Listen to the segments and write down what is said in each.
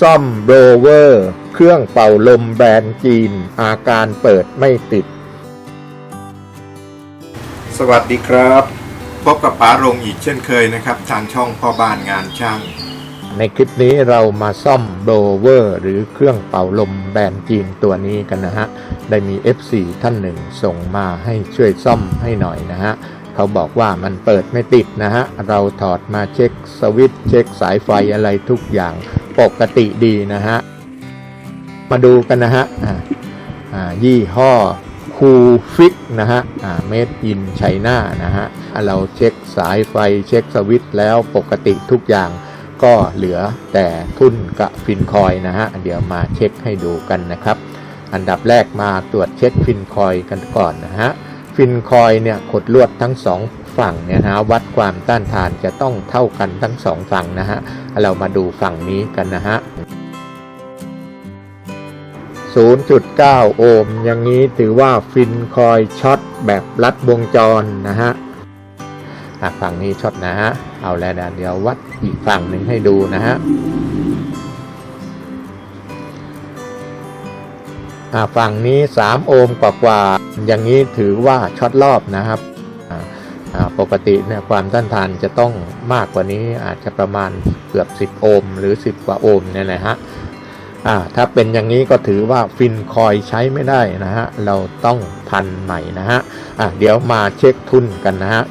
ซ่อมโบรเวอร์ เครื่องเป่าลมแบรนด์จีน อาการเปิดไม่ติด สวัสดีครับ พบกับป๋ารงอีกเช่นเคยนะครับ ทางช่องพ่อบ้านงานช่าง ในคลิปนี้เรามาซ่อมโบรเวอร์ หรือเครื่องเป่าลมแบรนด์จีนตัวนี้กันนะฮะ ได้มี FC ท่านหนึ่งส่งมาให้ช่วยซ่อมให้หน่อยนะฮะ เขาบอกว่ามันเปิดไม่ติดนะฮะ เราถอดมาเช็คสวิตช์เช็คสายไฟอะไรทุกอย่างปกติดีนะฮะ มาดูกันนะฮะอ่าอ่ายี่ห้อคูฟิกนะฮะเมดอินไชน่านะฮะ เราเช็คสายไฟเช็คสวิตช์แล้วปกติทุกอย่างก็เหลือแต่ทุ่นกับฟินคอยนะฮะ เดี๋ยวมาเช็คให้ดูกันนะครับ อันดับแรกมาตรวจเช็คฟินคอยกันก่อนนะฮะ ฟินคอยเนี่ยขดลวดทั้งสองฝั่งเนี่ยนะฮะวัดความต้านทานจะต้องเท่ากันทั้งสองฝั่งนะฮะเรามาดูฝั่งนี้กันนะฮะ0.9 โอห์มอย่างนี้ถือว่าฟินคอยช็อตแบบลัดวงจรนะฮะฝั่งนี้ช็อตนะฮะ เอาแล้วเดี๋ยววัดอีกฝั่งหนึ่งให้ดูนะฮะ ฝั่งนี้ 3 โอห์มกว่าๆอย่างนี้ถือว่าช็อตรอบนะครับปกติเนี่ยความต้านทานจะต้องมากกว่านี้อาจจะประมาณเกือบ 10 โอห์มหรือ 10 กว่าโอห์มเนี่ยนะฮะถ้าเป็นอย่างนี้ก็ถือว่าฟินคอยใช้ไม่ได้นะฮะเราต้องพันใหม่นะฮะะเดี๋ยวมาเช็คทุนกันนะฮะ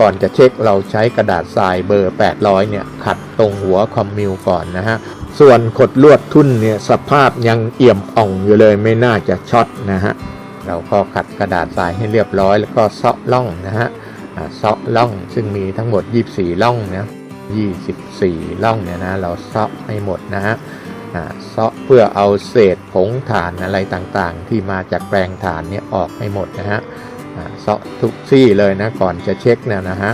ก่อนจะเช็คเราใช้กระดาษทรายเบอร์ 800 เนี่ยขัดตรงหัวคอมมิวก่อนนะฮะ ส่วนขดลวดทุ่นเนี่ยสภาพยังเอี่ยมอ่องอยู่เลยไม่น่าจะช็อตนะฮะเราก็ขัดกระดาษทรายให้เรียบร้อย แล้วก็เซาะล่องนะฮะเซาะล่องซึ่งมีทั้งหมด 24 ล่องนะ24 ล่องเนี่ยนะเราเซาะให้หมดนะฮะเซาะเพื่อเอาเศษผงถ่านอะไรต่างๆ ที่มาจากแปลงถ่านเนี่ยออกให้หมดนะฮะเซาะทุกซี่เลยนะก่อนจะเช็คเนี่ยนะฮะ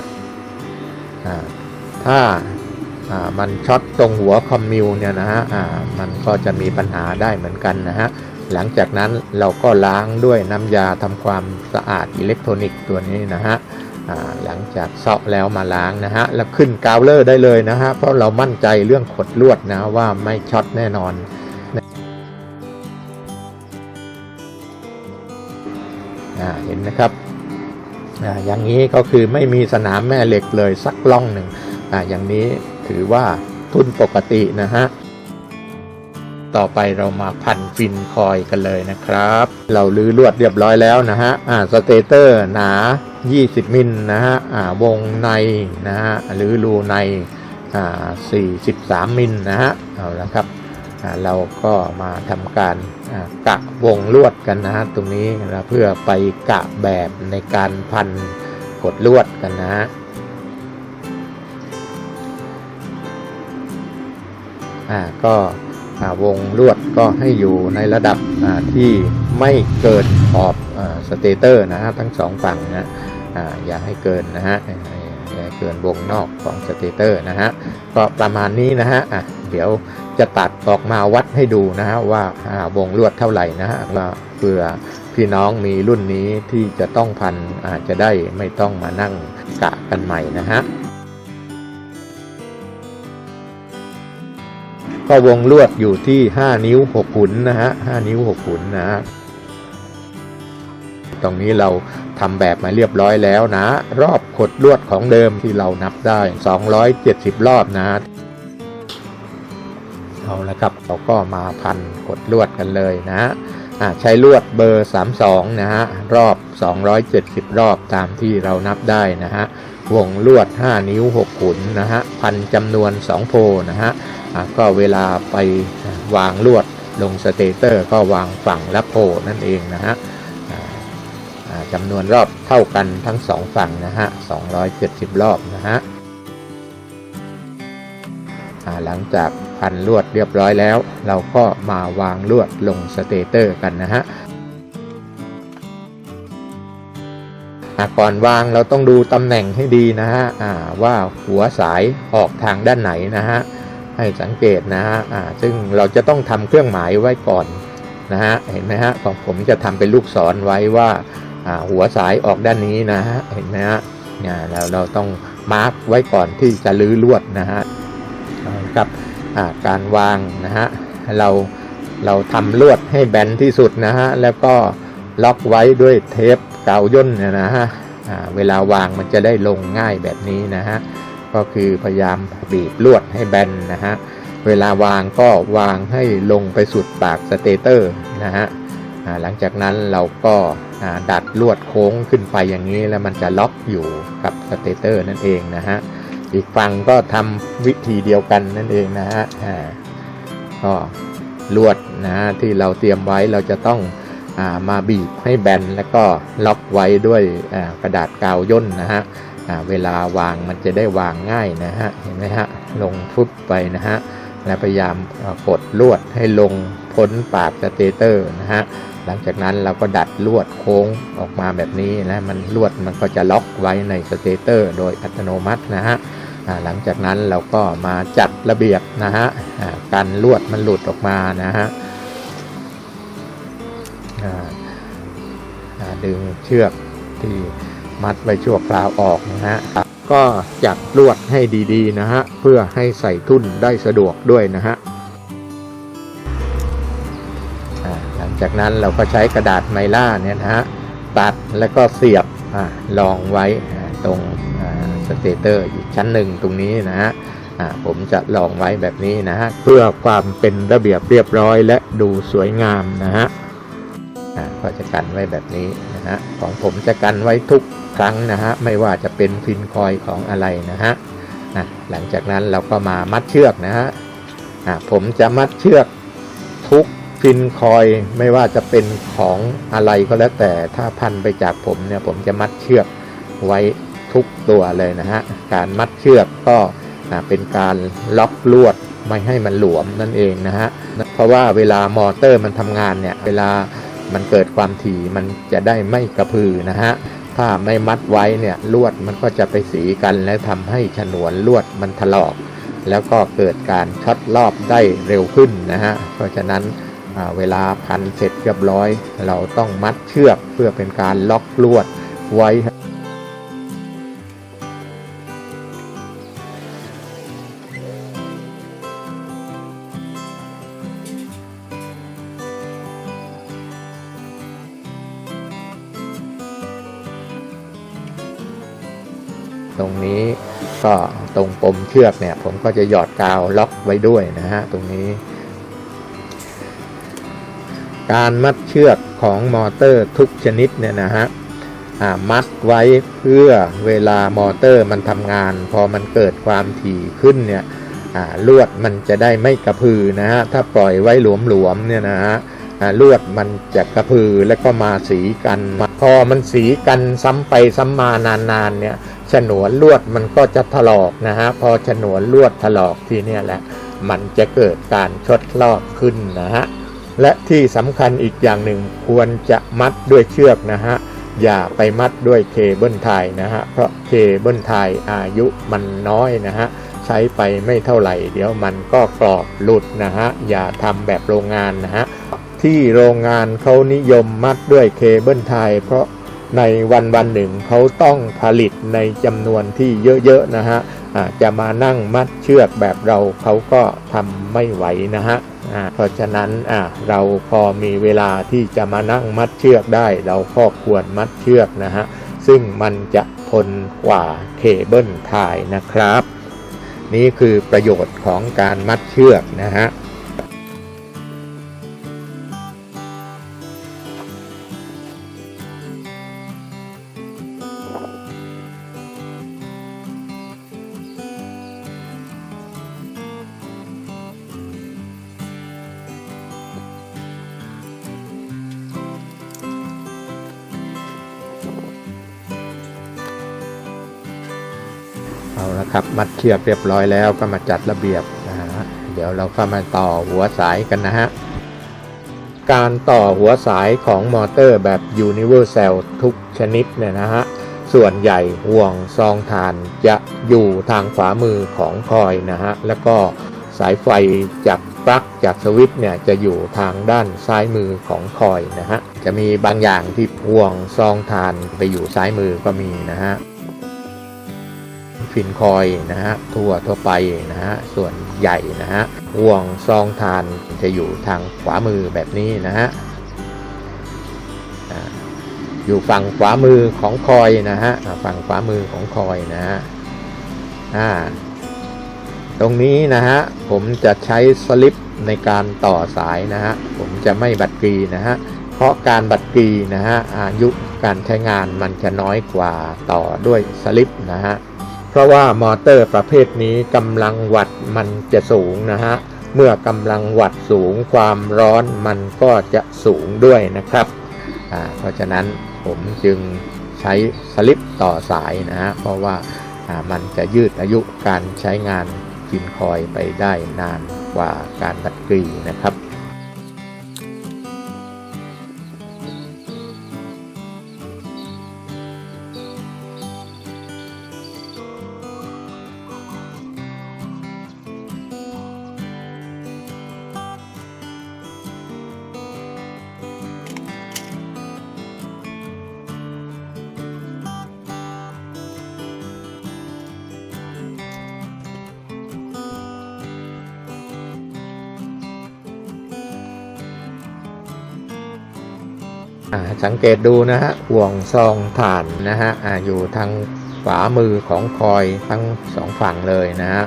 ถ้า มันช็อตตรงหัวคอมมิวเนี่ยนะฮะมันก็จะมีปัญหาได้เหมือนกันนะฮะหลังจากนั้นเราก็ล้างด้วยน้ำยาทำความสะอาดอิเล็กทรอนิกส์ตัวนี้นะฮะหลังจากเซาะแล้วมาล้างนะฮะแล้วขึ้นกาวเลอร์ได้เลยนะฮะเพราะเรามั่นใจเรื่องขดลวดนะว่าไม่ช็อตแน่นอนเห็นนะครับออย่างนี้ก็คือไม่มีสนามแม่เหล็กเลยสักล่องหนึ่งออย่างนี้ ถือว่าทุนปกตินะฮะ ต่อไปเรามาพันฟินคอยกันเลยนะครับ เราลื้อลวดเรียบร้อยแล้วนะฮะ อ่า สเตเตอร์หนา 20 มิลนะฮะ อ่า วงในนะฮะ หรือรูใน อ่า 43 มิลนะฮะ เอาละครับอ่าเราก็มาทำการกะวงลวดกันนะฮะตรงนี้นะเพื่อไปกะแบบในการพันกดลวดกันนะฮะ ก็วงลวดก็ให้อยู่ในระดับที่ไม่เกินขอบสเตเตอร์นะฮะทั้งสองฝั่งนะอ่าอย่าให้เกินนะฮะอย่าให้เกินวงนอกของสเตเตอร์นะฮะก็ประมาณนี้นะฮะอะเดี๋ยวจะตัดออกมาวัดให้ดูนะฮะว่าวงลวดเท่าไหร่นะฮะเพื่อพี่น้องมีรุ่นนี้ที่จะต้องพันอาจจะได้ไม่ต้องมานั่งกะกันใหม่นะฮะ ก็วงลวดอยู่ที่ 5 นิ้ว 6 ขุนนะฮะ5นิ้ว 6 ขุนนะฮะตรงนี้เราทำแบบมาเรียบร้อยแล้วนะ รอบขดลวดของเดิมที่เรานับได้ 270 รอบนะเอาละครับเราก็มาพันกดลวดกันเลยนะใช้ลวดเบอร์ 32 นะฮะ รอบ 270 รอบตามที่เรานับได้นะฮะ วงลวด 5 นิ้ว 6 ขุนนะฮะพันจำนวน 2 โพนะฮะก็เวลาไปวางลวดลงสเตเตอร์ก็วางฝั่งละโพนั่นเองนะฮะจำนวนรอบเท่ากันทั้งสองฝั่งนะฮะ 270 รอบนะฮะหลังจากพันลวดเรียบร้อยแล้ว เราก็มาวางลวดลงสเตเตอร์กันนะฮะ ก่อนวางเราต้องดูตำแหน่งให้ดีนะฮะอ่าว่าหัวสายออกทางด้านไหนนะฮะให้สังเกตนะฮะอ่าซึ่งเราจะต้องทำเครื่องหมายไว้ก่อนนะฮะเห็นไหมฮะของผมจะทำเป็นลูกศรไว้ว่าอ่าหัวสายออกด้านนี้นะฮะเห็นไหมฮะเนี่ยเราเราต้องมาร์กไว้ก่อนที่จะลื้อลวดนะฮะเอาละครับอ่าการวางนะฮะเราเราทำลวดให้แบนที่สุดนะฮะแล้วก็ล็อกไว้ด้วยเทป กาวย่นนะฮะเวลาวางมันจะได้ลงง่ายแบบนี้นะฮะก็คือพยายามบีบลวดให้แบนนะฮะเวลาวางก็วางให้ลงไปสุดปากสเตเตอร์นะฮะหลังจากนั้นเราก็ดัดลวดโค้งขึ้นไปอย่างนี้แล้วมันจะล็อกอยู่กับสเตเตอร์นั่นเองนะฮะอีกฝั่งก็ทำวิธีเดียวกันนั่นเองนะฮะก็ลวดนะฮะที่เราเตรียมไว้เราจะต้อง มาบีบให้แบนแล้วก็ล็อกไว้ด้วยกระดาษกาวย่นนะฮะเวลาวางมันจะได้วางง่ายนะฮะเห็นไหมฮะลงฟุบไปนะฮะและพยายามกดลวดให้ลงพ้นปากสเตเตอร์นะฮะหลังจากนั้นเราก็ดัดลวดโค้งออกมาแบบนี้นะมันลวดมันก็จะล็อกไว้ในสเตเตอร์โดยอัตโนมัตินะฮะหลังจากนั้นเราก็มาจัดระเบียบนะฮะอ่ากันลวดมันหลุดออกมานะฮะ ดึงเชือกที่มัดไว้ชั่วคราวออกนะฮะก็จัดลวดให้ดีๆนะฮะเพื่อให้ใส่ทุ่นได้สะดวกด้วยนะฮะหลังจากนั้นเราก็ใช้กระดาษไมล่าเนี่ยนะฮะตัดแล้วก็เสียบอารองไว้ตรงสเตเตอร์อีกชั้นหนึ่งตรงนี้นะฮะผมจะลองไว้แบบนี้นะฮะเพื่อความเป็นระเบียบเรียบร้อยและดูสวยงามนะฮะ อ่าก็จะกันไว้แบบนี้นะฮะของผมจะกันไว้ทุกครั้งนะฮะไม่ว่าจะเป็นฟินคอยของอะไรนะฮะอะหลังจากนั้นเราก็มามัดเชือกนะฮะอ่าผมจะมัดเชือกทุกฟินคอยไม่ว่าจะเป็นของอะไรก็แล้วแต่ถ้าพันไปจากผมเนี่ยผมจะมัดเชือกไว้ทุกตัวเลยนะฮะการมัดเชือกก็เป็นการล็อกลวดไม่ให้มันหลวมนั่นเองนะฮะเพราะว่าเวลามอเตอร์มันทำงานเนี่ยเวลา มันเกิดความถี่มันจะได้ไม่กระพือนะฮะถ้าไม่มัดไว้เนี่ยลวดมันก็จะไปสีกันและทำให้ฉนวนลวดมันถลอก แล้วก็เกิดการช็อตรอบได้เร็วขึ้นนะฮะเพราะฉะนั้นเวลาพันเสร็จเรียบร้อย เราต้องมัดเชือกเพื่อเป็นการล็อกลวดไว้ ตรงนี้ก็ตรงปมเชือกเนี่ย ผมก็จะหยอดกาวล็อกไว้ด้วยนะฮะตรงนี้ การมัดเชือกของมอเตอร์ทุกชนิดเนี่ยนะฮะมัดไว้เพื่อเวลามอเตอร์มันทำงาน พอมันเกิดความถี่ขึ้นเนี่ยลวดมันจะได้ไม่กระพือนะฮะถ้าปล่อยไว้หลวมๆเนี่ยนะฮะลวดมันจะกระพือแล้วก็มาสีกัน พอมันสีกันซ้ำไปซ้ำมานานๆเนี่ย ฉนวนลวดมันก็จะถลอกนะฮะ พอฉนวนลวดถลอกทีเนี่ยแหละ มันจะเกิดการชดลอกขึ้นนะฮะ และที่สำคัญอีกอย่างหนึ่งควรจะมัดด้วยเชือกนะฮะ อย่าไปมัดด้วยเคเบิลไทยนะฮะ เพราะเคเบิลไทยอายุมันน้อยนะฮะ ใช้ไปไม่เท่าไหร่ เดี๋ยวมันก็กรอบหลุดนะฮะ อย่าทำแบบโรงงานนะฮะที่โรงงานเขานิยมมัดด้วยเคเบิลไทยเพราะ ในวันวันหนึ่งเขาต้องผลิตในจำนวนที่เยอะๆนะฮะจะมานั่งมัดเชือกแบบเราเขาก็ทำไม่ไหวนะฮะเพราะฉะนั้นเราพอมีเวลาที่จะมานั่งมัดเชือกได้ เราก็ควรมัดเชือกนะฮะซึ่งมันจะทนกว่าเคเบิลไทยนะครับ นี่คือประโยชน์ของการมัดเชือกนะฮะ เอาละครับ มัดเชือกเรียบร้อยแล้วก็มาจัดระเบียบนะฮะเดี๋ยวเราก็มาต่อหัวสายกันนะฮะการต่อหัวสายของมอเตอร์แบบ Universal ทุกชนิดเนี่ยนะฮะ ส่วนใหญ่ห่วงซองถ่านจะอยู่ทางขวามือของคอยนะฮะ แล้วก็สายไฟจากปลั๊กจากสวิตช์เนี่ยจะอยู่ทางด้านซ้ายมือของคอยนะฮะ จะมีบางอย่างที่ห่วงซองถ่านไปอยู่ซ้ายมือก็มีนะฮะ ฟินคอยนะฮะทั่วทั่วไปนะฮะส่วนใหญ่นะฮะห่วงซองทานจะอยู่ทางขวามือแบบนี้นะฮะอยู่ฝั่งขวามือของคอยนะฮะฝั่งขวามือของคอยนะฮะอ่าตรงนี้นะฮะผมจะใช้สลิปในการต่อสายนะฮะผมจะไม่บัดกรีนะฮะเพราะการบัดกรีนะฮะอายุการใช้งานมันจะน้อยกว่าต่อด้วยสลิปนะฮะ ราะว่ามอเตอร์ประเภทนี้กำลังวัตต์มันจะสูงนะฮะ เมื่อกำลังวัตต์สูงความร้อนมันก็จะสูงด้วยนะครับเพราะฉะนั้นผมจึงใช้สลิปต่อสายนะฮะ เพราะว่าอ่ามันจะยืดอายุการใช้งานกินคอยไปได้นานกว่าการบัดกรีนะครับ สังเกตดูนะฮะห่วงซองถ่านนะฮะออยู่ทางขวามือของคอยทั้งสองฝั่งเลยนะฮะ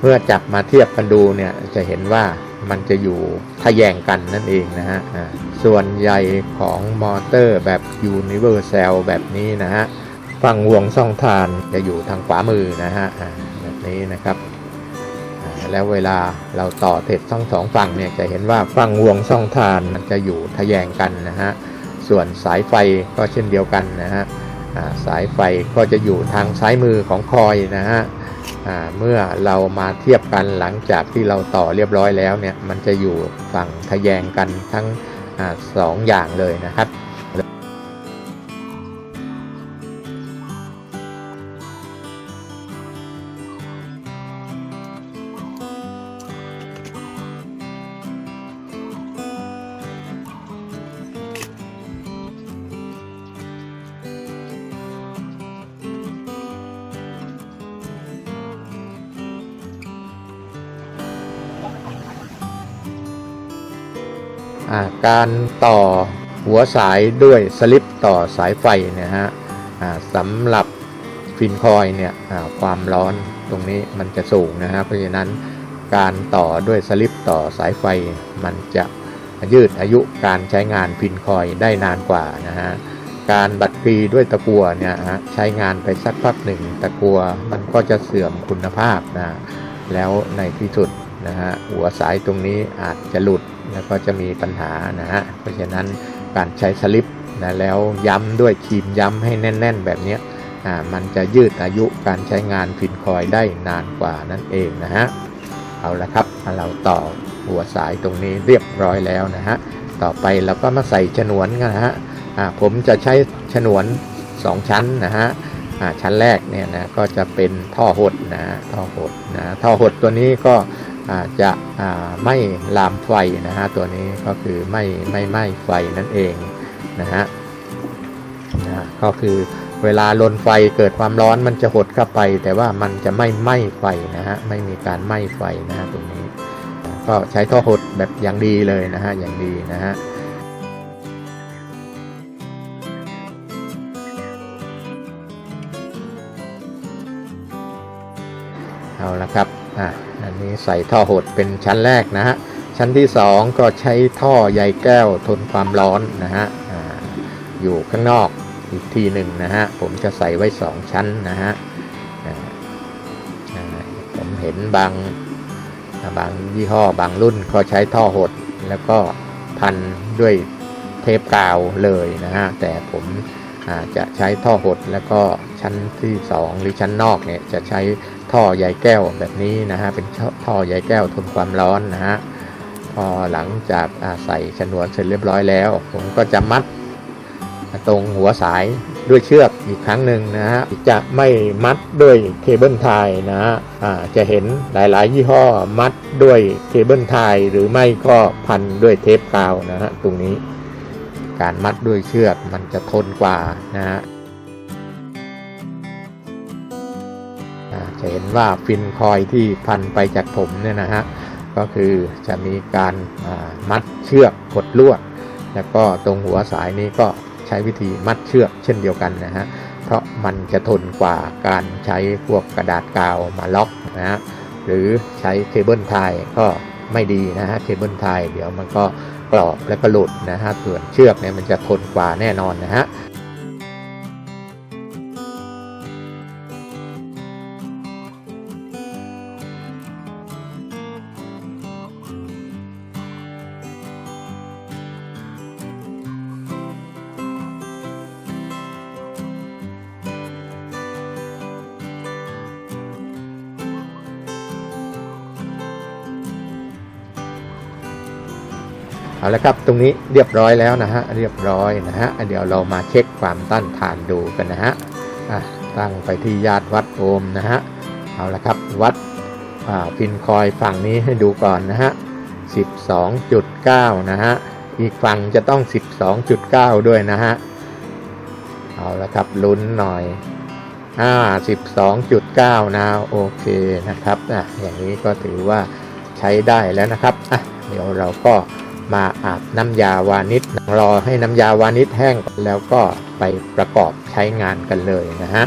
เมื่อจับมาเทียบกันดูเนี่ยจะเห็นว่ามันจะอยู่ทะแยงกันนั่นเองนะฮะส่วนใหญ่ของมอเตอร์แบบ Universal แซลแบบนี้นะฮะฝั่งห่วงซองถ่านจะอยู่ทางขวามือนะฮะแบบนี้นะครับแล้วเวลาเราต่อเสร็จทั้งสองฝั่งเนี่ยจะเห็นว่าฝั่งห่วงช่องทานมันจะอยู่ทะแยงกันนะฮะ ส่วนสายไฟก็เช่นเดียวกันนะฮะสายไฟก็จะอยู่ทางซ้ายมือของคอยนะฮะเมื่อเรามาเทียบกันหลังจากที่เราต่อเรียบร้อยแล้วเนี่ยมันจะอยู่ฝั่งทะแยงกันทั้งอสองอย่างเลยนะครับ การต่อหัวสายด้วยสลิปต่อสายไฟนะฮะสำหรับฟินคอยเนี่ยความร้อนตรงนี้มันจะสูงนะฮะเพราะฉะนั้นการต่อด้วยสลิปต่อสายไฟ มันจะยืดอายุการใช้งานฟินคอยได้นานกว่านะฮะการบัดกรีด้วยตะกัวเนี่ยฮะใช้งานไปสักพักหนึ่งตะกัวมันก็จะเสื่อมคุณภาพนะแล้วในที่สุดนะฮะหัวสายตรงนี้อาจจะหลุด แล้วก็จะมีปัญหานะฮะเพราะฉะนั้นการใช้สลิปนะแล้วย้ำด้วยคีมย้ำให้แน่น ๆ แบบนี้อ่ามันจะยืดอายุการใช้งานฟินคอยได้นานกว่านั่นเองนะฮะเอาละครับเราต่อหัวสายตรงนี้เรียบร้อยแล้วนะฮะต่อไปเราก็มาใส่ฉนวนกันนะฮะอ่าผมจะใช้ฉนวน 2 ชั้นนะฮะอ่าชั้นแรกเนี่ยนะก็จะเป็นท่อหดนะท่อหดนะท่อหดตัวนี้ก็ จจะไม่ลามไฟนะฮะตัวนี้ก็คือไม่ไม่ไหม้ไฟนั่นเองนะฮะนะก็คือเวลาลนไฟเกิดความร้อนมันจะหดเข้าไป แต่ว่ามันจะไม่ไหม้ไฟนะฮะไม่มีการไหม้ไฟนะฮะตรงนี้ ก็ใช้ท่อหดแบบอย่างดีเลยนะฮะอย่างดีนะฮะเอาละครับอะ อันนี้ใส่ท่อหดเป็นชั้นแรกนะฮะ ชั้นที่ 2 ก็ใช้ท่อใยแก้วทนความร้อนนะฮะออยู่ข้างนอกอีกทีหนึ่งนะฮะ ผมจะใส่ไว้ 2 ชั้นนะฮะผมเห็นบางบางยี่ห้อบางรุ่นก็ใช้ท่อหดแล้วก็พันด้วยเทปกาวเลยนะฮะ แต่ผมจะใช้ท่อหดแล้วก็ชั้นที่ 2 หรือชั้นนอกเนี่ยจะใช้ ท่อใยแก้วแบบนี้นะฮะเป็นท่อใยแก้วทนความร้อนนะฮะพอหลังจากใส่ชนวนเสร็จเรียบร้อยแล้ว ผมก็จะมัดตรงหัวสายด้วยเชือกอีกครั้งหนึ่งนะฮะจะไม่มัดด้วยเคเบิลไทยนะฮะจะเห็นหลาย ๆ ยี่ห้อมัดด้วยเคเบิลไทยหรือไม่ก็พันด้วยเทปกาวนะฮะตรงนี้ การมัดด้วยเชือกมันจะทนกว่านะฮะ จะเห็นว่าฟินคอยที่พันไปจากผมเนี่ยนะฮะก็คือจะมีการามัดเชือกกดลวด แล้วก็ตรงหัวสายนี้ก็ใช้วิธีมัดเชือกเช่นเดียวกันนะฮะเพราะมันจะทนกว่าการใช้พวกกระดาษกาวมาล็อกนะฮะหรือใช้เคเบิลไทยก็ไม่ดีนะฮะเคเบิลไทยเดี๋ยวมันก็กรอบและก็หลุดนะฮะส่วนเชือกเนี่ยมันจะทนกว่าแน่นอนนะฮะ เอาละครับ ตรงนี้เรียบร้อยแล้วนะฮะ เรียบร้อยนะฮะ เดี๋ยวเรามาเช็คความต้านทานดูกันนะฮะอะตั้งไปที่ยาดวัดโอห์มนะฮะ เอาละครับ วัดพินคอยฝั่งนี้ให้ดูก่อนนะฮะ 12.9 นะฮะ อีกฝั่งจะต้อง 12.9 ด้วยนะฮะ เอาละครับ ลุ้นหน่อยอ่า12.9 นะ โอเคนะครับอะอย่างนี้ก็ถือว่าใช้ได้แล้วนะครับอะเดี๋ยวเราก็ มาอาบน้ำยาวานิชรอให้น้ำยาวานิชแห้งแล้วก็ไปประกอบใช้งานกันเลยนะฮะ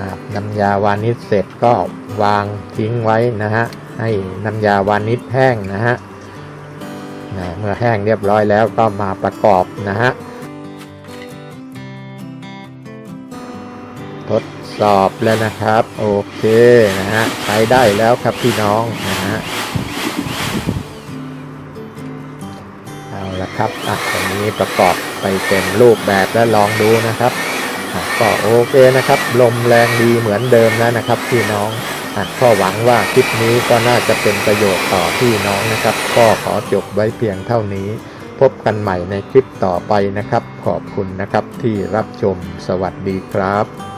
อาบน้ำยาวานิชเสร็จก็วางทิ้งไว้นะฮะให้น้ำยาวานิชแห้งนะฮะเมื่อแห้งเรียบร้อยแล้วก็มาประกอบนะฮะ สอบแล้วนะครับ โอเคนะฮะใช้ได้แล้วครับพี่น้องนะฮะเอาละครับอะตอนนี้ประกอบไปเต็มรูปแบบแล้วลองดูนะครับก็โอเคนะครับ ลมแรงดีเหมือนเดิมแล้วนะครับ พี่น้องอะก็หวังว่าคลิปนี้ก็น่าจะเป็นประโยชน์ต่อพี่น้องนะครับ ก็ขอจบไว้เพียงเท่านี้ พบกันใหม่ในคลิปต่อไปนะครับ ขอบคุณนะครับที่รับชมสวัสดีครับ